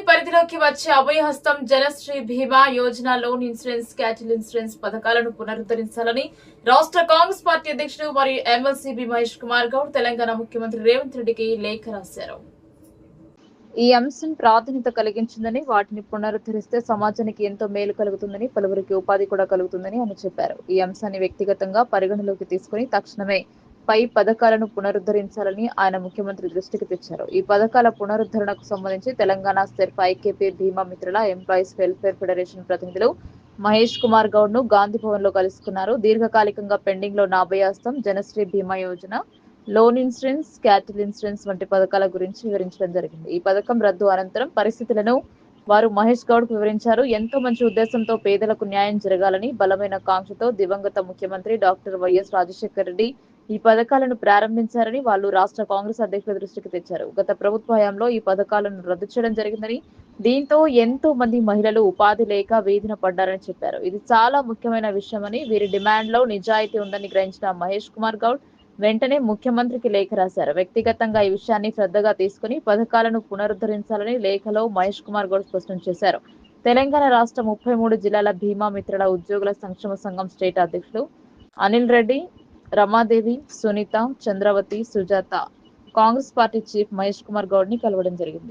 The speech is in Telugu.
పరిధిలోకి వచ్చే Abhayahastham Janasree Bima Yojana loan insurance cattle insurance పథకాలను పునరుద్ధరించాలని రాష్ట్ర కాంగ్రెస్ పార్టీ అధ్యక్షుడు మరియు ఎమ్మెల్సీ బి మహేష్ కుమార్ గౌడ్ తెలంగాణ ముఖ్యమంత్రి రేవంత్ రెడ్డికి లేఖ రాశారు. ఈ అంశం ప్రాధాన్యత కలిగించిందని వాటిని పునరుద్ధరిస్తే సమాజానికి ఎంతో మేలు కలుగుతుందని పలువురికి ఉపాధి కూడా కలుగుతుందని ఆయన చెప్పారు. ఈ అంశాన్ని వ్యక్తిగతంగా పరిగణలోకి తీసుకుని తక్షణమే పై పథకాలను పునరుద్ధరించాలని ఆయన ముఖ్యమంత్రి దృష్టికి తెచ్చారు. ఈ పథకాల పునరుద్ధరణకు సంబంధించి తెలంగాణ సెర్ఫ్ ఐకేపీ భీమా మిత్రుల ఎంప్లాయీస్ వెల్ఫేర్ ఫెడరేషన్ ప్రతినిధులు మహేష్ కుమార్ గౌడ్ను గాంధీ భవన్లో కలుసుకున్నారు. దీర్ఘకాలికంగా పెండింగ్లో నాభయాస్తం Janasree Bima Yojana loan insurance cattle insurance వంటి పథకాల గురించి వివరించడం జరిగింది. ఈ పథకం రద్దు అనంతరం పరిస్థితులను వారు మహేష్ గౌడ్కు వివరించారు. ఎంతో మంచి ఉద్దేశంతో పేదలకు న్యాయం జరగాలని బలమైన కాంక్షతో దివంగత ముఖ్యమంత్రి డాక్టర్ వైఎస్ రాజశేఖర రెడ్డి ఈ పథకాలను ప్రారంభించారని వాళ్ళు రాష్ట్ర కాంగ్రెస్ అధ్యక్షుల దృష్టికి తెచ్చారు. గత ప్రభుత్వ హయాంలో ఈ పథకాలను రద్దు చేయడం జరిగిందని దీంతో ఎంతో మంది మహిళలు ఉపాధి లేక వేధిన పడ్డారని చెప్పారు. ఇది చాలా ముఖ్యమైన విషయమని వీరి డిమాండ్లో నిజాయితీ ఉందని గ్రహించిన మహేష్ కుమార్ గౌడ్ వెంటనే ముఖ్యమంత్రికి లేఖ రాశారు. వ్యక్తిగతంగా ఈ విషయాన్ని శ్రద్ధగా తీసుకుని పథకాలను పునరుద్ధరించాలని లేఖలో మహేష్ కుమార్ గౌడ్ స్పష్టం చేశారు. తెలంగాణ రాష్ట్ర ముప్పై మూడు జిల్లాల భీమా మిత్రుల ఉద్యోగుల సంక్షేమ సంఘం స్టేట్ అధ్యక్షులు అనిల్ రెడ్డి రమాదేవి సునీత చంద్రవతి సుజాత. కాంగ్రెస్ పార్టీ చీఫ్ మహేష్ కుమార్ గౌడ్ని కలవడం జరిగింది.